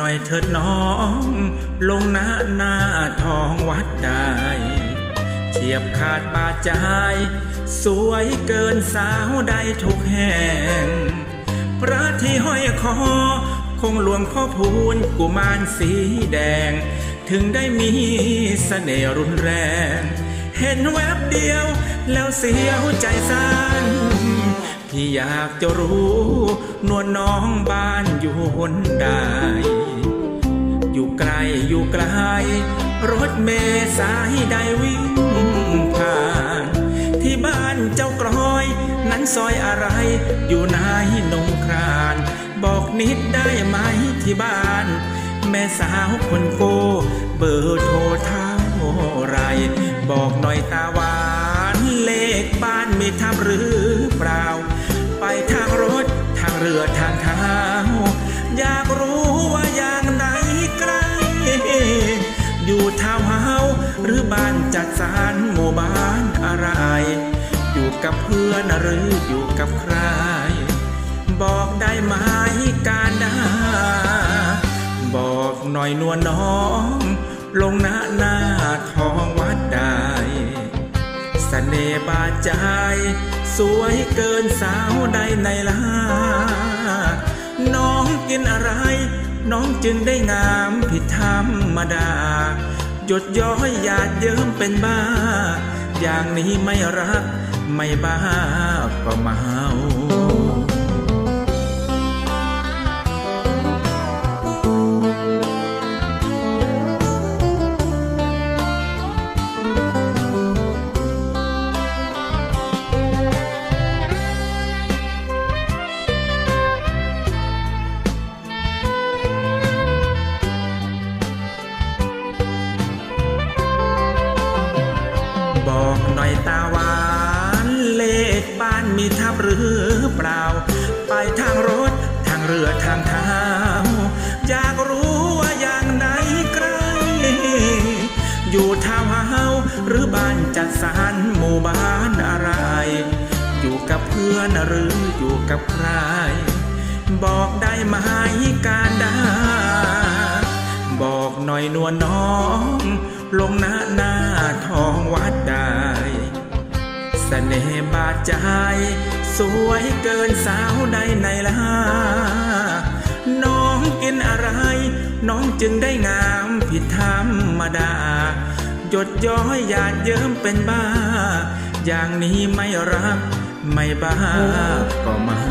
น้อยเถิดน้อง ลงหน้าหน้าทองวัดได้เฉียบขาดบาดใจ สวยเกินสาวใดทุกแห่ง พระที่ห้อยคอ คงหลวงพ่อพูนกุมารสีแดง ถึงได้มีเสน่ห์รุนแรง เห็นแวบเดียวแล้วเสียวใจสั่นพี่อยากจะรู้ นวลน้องบ้านอยู่หนใด อยู่ไกลอยู่ไกลรถเมลสายใดวิ่งผ่าน ที่บ้านเจ้ากรอย นั้นซอยอะไรอยู่ไหนนงคราน บอกนิดได้ไหมที่บ้าน แม่สาวคนโก เบอร์โทรเท่าไร บอกหน่อยตาหวานเลขบ้านไมีทับหรือเปล่า ไปทางรถทางเรือทางเท้าอยากรู้ว่า อยู่ทาวน์เฮาหรือบ้านจัดสรรหมู่บ้านอะไร อยู่กับเพื่อนหรืออยู่กับใคร บอกได้ไหมการดาบอกหน่อยนวลน้อง ลงหน้าหน้าทองวัดได้เสน่ห์บาดใจ สวยเกินสาวใดในลาน้องกินอะไร จึงได้งามผิดธรรมดา หยดย้อยหยาดเยิ้มเป็นบ้า อย่างนี้ไม่รักไม่บ้าก็เมา บอกหน่อยตาหวานเลขบ้านมีทับหรือเปล่า ไปทางรถทางเรือทางเท้าอยากรู้ว่าอย่างไหนไกล้อยู่ทาวเฮาหรือบ้านจัดสรรหมู่บ้านอะไร อยู่กับเพื่อนหรืออยู่กับใคร บอกได้ไหมการดาบอกหน่อยนวลน้อง ลงหน้าหน้าทองวัดได้เสน่ห์บาดใจ สวยเกินสาวใดในลาน้องกินอะไร น้องจึงได้งามผิดธรรมดา หยดย้อยหยาดเยิ้มเป็นบ้า อย่างนี้ไม่รัก ไม่บ้าก็เมา